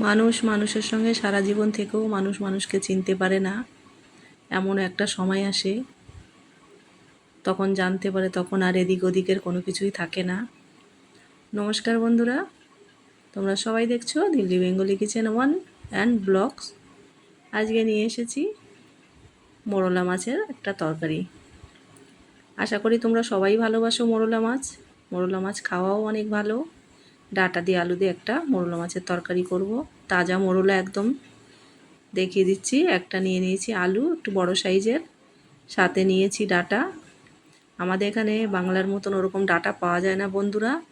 মানুষ মানুষের সঙ্গে সারা জীবন থেকেও মানুষ মানুষকে চিনতে পারে না। এমন একটা সময় আসে, তখন জানতে পারে তখন আর এদিক ওদিকের কোনো কিছুই থাকে না। নমস্কার বন্ধুরা, তোমরা সবাই দেখছ Delhi Bengali kitchen one and blogs. আজকে নিয়ে এসেছি মোরলা মাছের একটা তরকারি। আশা করি তোমরা সবাই ভালোবাসো মোরলা মাছ। মোরলা মাছ খাওয়াও অনেক ভালো। ডাটা দিয়ে আলু দিয়ে একটা মোরলা মাছের তরকারি করব। তাজা মোরলা একদম দেখিয়ে দিচ্ছি। একটা নিয়ে নিয়েছি আলু, একটু বড় সাইজের। সাথে নিয়েছি ডাটা। আমাদের এখানে বাংলার মতন ওরকম ডাটা পাওয়া যায় না বন্ধুরা।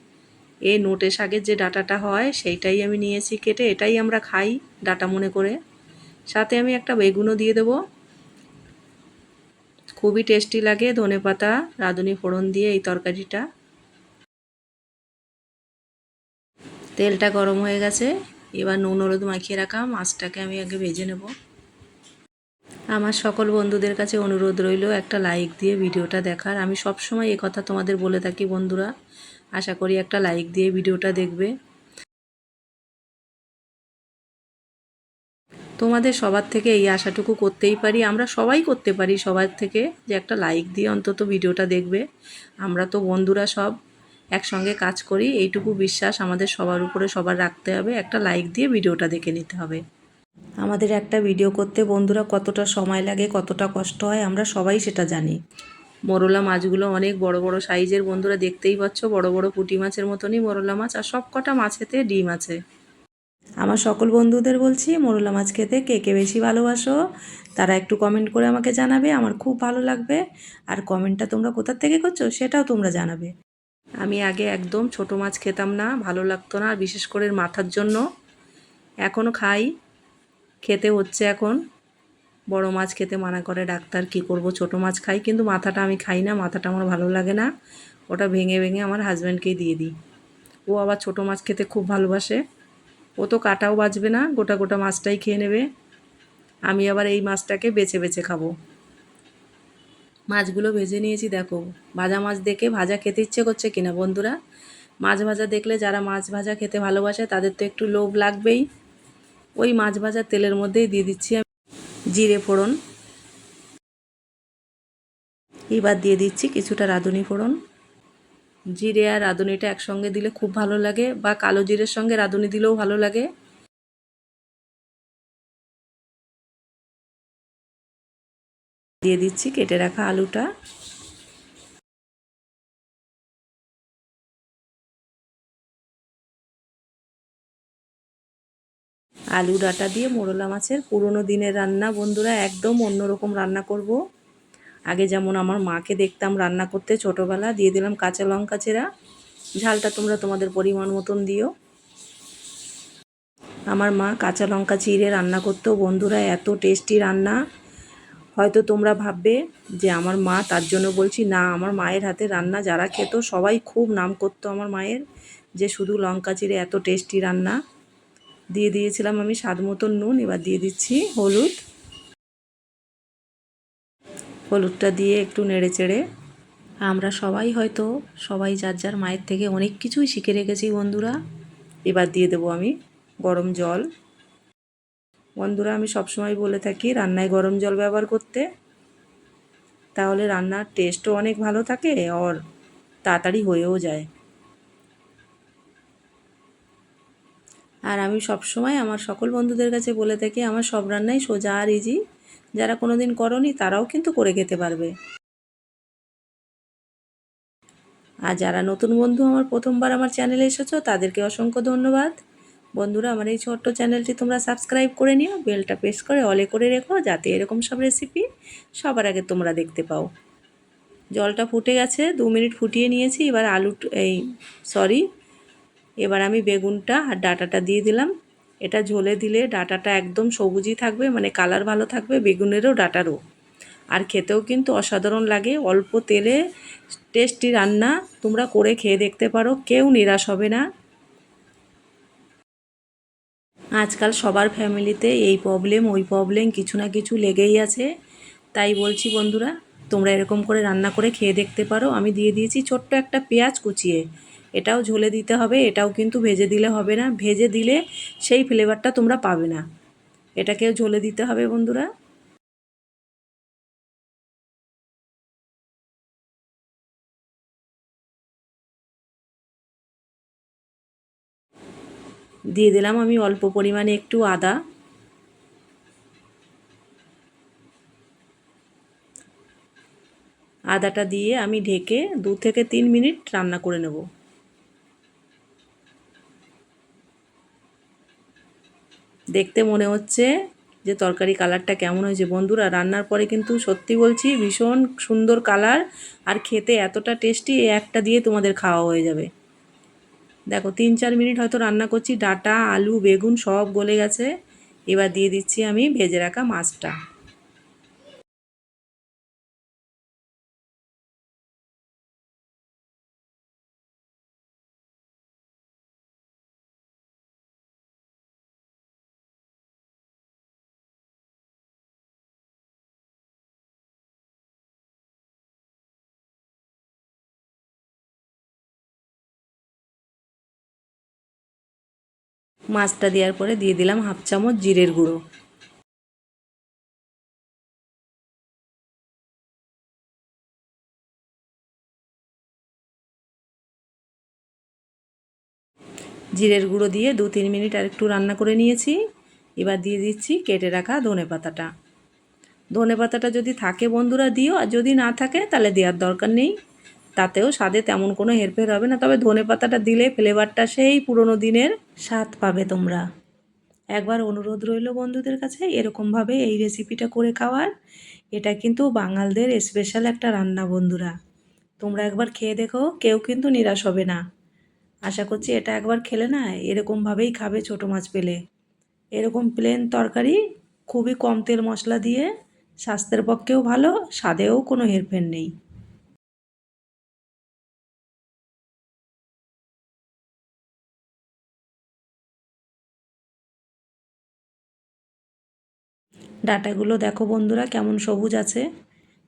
এই নোটে শাকের যে ডাটাটা হয়, সেইটাই আমি নিয়েছি কেটে, এটাই আমরা খাই ডাটা মনে করে। সাথে আমি একটা বেগুনও দিয়ে দেবো। খুবই টেস্টি লাগে ধনে পাতা রাঁধুনি ফোড়ন দিয়ে এই তরকারিটা। তেলটা গরম হয়ে গেছে। এবার নুন হলুদ মাখিয়ে রাখা মাছটাকে আমি আগে ভেজে নেব। আমার সকল বন্ধুদের কাছে অনুরোধ রইল একটা লাইক দিয়ে ভিডিওটা দেখার। আমি সব সময় এ কথা তোমাদের বলে থাকি বন্ধুরা। আশা করি একটা লাইক দিয়ে ভিডিওটা দেখবে। তোমাদের সবার থেকে এই আশাটুকু করতেই পারি। আমরা সবাই করতে পারি সবার থেকে যে একটা লাইক দিয়ে অন্তত ভিডিওটা দেখবে। আমরা তো বন্ধুরা সব। একসঙ্গে কাজ করি, এইটুকু বিশ্বাস আমাদের সবার উপরে সবার রাখতে হবে, একটা লাইক দিয়ে ভিডিওটা দেখে নিতে হবে। আমাদের একটা ভিডিও করতে বন্ধুরা কতটা সময় লাগে, কতটা কষ্ট হয়, আমরা সবাই সেটা জানি। মরলা মাছগুলো অনেক বড় বড় সাইজের, বন্ধুরা দেখতেই পাচ্ছ, বড় বড় পুঁটি মাছের মতনই মরলা মাছ, আর সব কটা মাছেতে ডিম আছে। আমার সকল বন্ধুদের বলছি, মরলা মাছ খেতে কে কে বেশি ভালোবাসো, তারা একটু কমেন্ট করে আমাকে জানাবে, আমার খুব ভালো লাগবে। আর কমেন্টটা তোমরা কোথার থেকে করছ, সেটাও তোমরা জানাবে। আমি আগে একদম ছোট মাছ খেতাম না, ভালো লাগতো না, আর বিশেষ করে মাথার জন্য। এখনও খাই, খেতে হচ্ছে এখন। বড় মাছ খেতে মানা করে ডাক্তার, কি করব, ছোট মাছ খাই, কিন্তু মাথাটা আমি খাই না, মাথাটা আমার ভালো লাগে না। ওটা ভেঙে ভেঙে আমার হাজব্যান্ডকেই দিয়ে দিই। ও আবার ছোট মাছ খেতে খুব ভালোবাসে। ও তো কাটাও বাজবে না, গোটা গোটা মাছটাই খেয়ে নেবে। আমি আবার এই মাছটাকে বেছে বেছে খাব। মাছগুলো ভেজে নিয়েছি, দেখো। ভাজা মাছ দেখে ভাজা খেতে ইচ্ছে করছে কিনা বন্ধুরা? মাছ ভাজা দেখলে যারা মাছ ভাজা খেতে ভালোবাসে, তাদের তো একটু লোভ লাগবেই। ওই মাছ ভাজা তেলের মধ্যেই দিয়ে দিচ্ছি আমি জিরে ফোড়ন। এবার দিয়ে দিচ্ছি কিছুটা রাঁধুনি ফোড়ন। জিরে আর রাঁধুনিটা একসঙ্গে দিলে খুব ভালো লাগে, বা কালো জিরের সঙ্গে রাঁধুনি দিলেও ভালো লাগে। দিয়ে দিচ্ছি, কেটে রাখা আলুটা। আলু ডাটা দিয়ে মোরলা মাছের পুরনো দিনের রান্না। বন্ধুরা, একদম অন্যরকম রান্না করব। আগে যেমন আমার মাকে দেখতাম রান্না করতে ছোটোবেলা, দিয়ে দিলাম কাঁচা লঙ্কা চেরা। ঝালটা তোমরা তোমাদের পরিমাণ মতন দিও। আমার মা কাঁচা লঙ্কা চিড়ে রান্না করতো। বন্ধুরা, এত টেস্টি রান্না। হয়তো তোমরা ভাববে যে আমার মা, তার জন্য বলছি, না, আমার মায়ের হাতে রান্না যারা খেত, সবাই খুব নাম করতো আমার মায়ের, যে শুধু লঙ্কা চিড়ে এত টেস্টি রান্না। দিয়ে দিয়েছিলাম আমি স্বাদ মতন নুন, এবার দিয়ে দিচ্ছি হলুদ। হলুদটা দিয়ে একটু নেড়ে চেড়ে। আমরা সবাই হয়তো, সবাই যার যার মায়ের থেকে অনেক কিছুই শিখে রেখেছি বন্ধুরা। এবার দিয়ে দেবো আমি গরম জল। বন্ধুরা, আমি সবসময় বলে থাকি, রান্নায় গরম জল ব্যবহার করতে। তাহলে রান্নার টেস্টও অনেক ভালো থাকে, আর তাড়াতাড়ি হয়েও যায়। আর আমি সবসময় আমার সকল বন্ধুদের কাছে বলে থাকি, আমার সব রান্নাই সোজা আর ইজি যারা কোনো দিন করনি, তারাও কিন্তু করে খেতে পারবে। আর যারা নতুন বন্ধু আমার প্রথমবার আমার চ্যানেলে এসেছ, তাদেরকে অসংখ্য ধন্যবাদ। বন্ধুরা আমার এই ছোট্ট চ্যানেলটি তোমরা সাবস্ক্রাইব করে নিও, বেলটা প্রেস করে অলে করে রেখো যাতে এরকম সব রেসিপি সবার আগে তোমরা দেখতে পাও। জলটা ফুটে গেছে, দু মিনিট ফুটিয়ে নিয়েছি, এবার আলু এই সরি এবার আমি বেগুনটা আর ডাটাটা দিয়ে দিলাম। এটা ঝোলে দিলে ডাটাটা একদম সবুজই থাকবে মানে কালার ভালো থাকবে, বেগুনেরও ডাটারও। আর খেতেও কিন্তু অসাধারণ লাগে, অল্প তেলে টেস্টি রান্না, তোমরা করে খেয়ে দেখতে পারো, কেউ নিরাশ হবে না। আজকাল সবার ফ্যামিলিতে এই প্রবলেম, ওই প্রবলেম কিছু না কিছু লেগেই আছে। তাই বলছি বন্ধুরা, তোমরা এরকম করে রান্না করে খেয়ে দেখতে পারো। আমি দিয়ে দিয়েছি ছোট্ট একটা পেঁয়াজ কুচিয়ে। এটাও ঝোলে দিতে হবে, এটাও কিন্তু ভেজে দিলে হবে না। ভেজে দিলে সেই ফ্লেভারটা তোমরা পাবে না। এটাকেও ঝোলে দিতে হবে বন্ধুরা। দিয়ে দিলাম আমি অল্প পরিমাণে একটু আদা। আদাটা দিয়ে আমি ঢেকে দু থেকে তিন মিনিট রান্না করে নেব। দেখতে মনে হচ্ছে যে তরকারি কালারটা কেমন হয়েছে বন্ধুরা, রান্নার পরে কিন্তু সত্যি বলছি ভীষণ সুন্দর কালার আর খেতে এতটা টেস্টি একটা দিয়ে তোমাদের খাওয়া হয়ে যাবে। দেখো, তিন চার মিনিট হয়তো রান্না করছি, ডাটা, আলু, বেগুন সব গলে গেছে। এবার দিয়ে দিচ্ছি আমি ভেজে রাখা মাছটা। মাছটা দেওয়ার পরে দিয়ে দিলাম হাফ চামচ জিরের গুঁড়ো। জিরের গুঁড়ো দিয়ে দু তিন মিনিট আর একটু রান্না করে নিয়েছি। এবার দিয়ে দিচ্ছি কেটে রাখা ধনে পাতাটা। ধনে পাতাটা যদি থাকে বন্ধুরা দিও, আর যদি না থাকে তাহলে দেওয়ার দরকার নেই। তাতেও স্বাদে তেমন কোনো হেরফের হবে না। তবে ধনে পাতাটা দিলে ফ্লেভারটা সেই পুরনো দিনের স্বাদ পাবে তোমরা। একবার অনুরোধ রইল বন্ধুদের কাছে, এরকমভাবে এই রেসিপিটা করে খাওয়ার। এটা কিন্তু বাঙালদের স্পেশাল একটা রান্না, বন্ধুরা। তোমরা একবার খেয়ে দেখো, কেউ কিন্তু নিরাশ হবে না। আশা করছি এটা একবার খেলে না, এরকমভাবেই খাবে ছোটো মাছ পেলে। এরকম প্লেন তরকারি, খুবই কম তেল মশলা দিয়ে, স্বাস্থ্যের পক্ষেও ভালো, স্বাদেও কোনো হেরফের নেই। ডাটাগুলো দেখো বন্ধুরা, কেমন সবুজ আছে।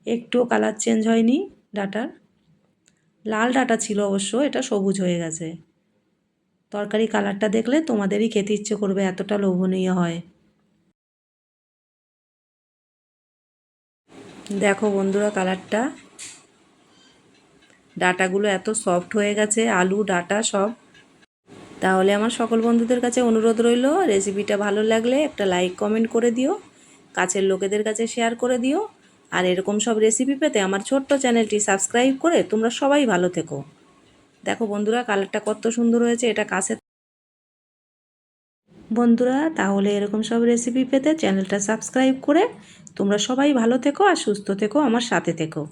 একটুও কালার চেঞ্জ হয়নি ডাটার। লাল ডাটা ছিল অবশ্য, এটা সবুজ হয়ে গেছে। তরকারি কালারটা দেখলে তোমাদেরই খেতে ইচ্ছে করবে, এতটা লোভনীয় হয়। দেখো বন্ধুরা কালারটা ডাটাগুলো এত সফট হয়ে গেছে, আলু, ডাটা সব। তাহলে আমার সকল বন্ধুদের কাছে অনুরোধ রইল রেসিপিটা ভালো লাগলে একটা লাইক কমেন্ট করে দিও। কাছের লোকেদের কাছে শেয়ার করে দিও। আর এরকম সব রেসিপি পেতে আমার ছোট্ট চ্যানেলটি সাবস্ক্রাইব করে তোমরা সবাই ভালো থেকো। দেখো বন্ধুরা কালারটা কত সুন্দর হয়েছে, এটা কাছে বন্ধুরা, তাহলে এরকম সব রেসিপি পেতে চ্যানেলটা সাবস্ক্রাইব করে তোমরা সবাই ভালো থেকো আর সুস্থ থেকো, আমার সাথে থেকো।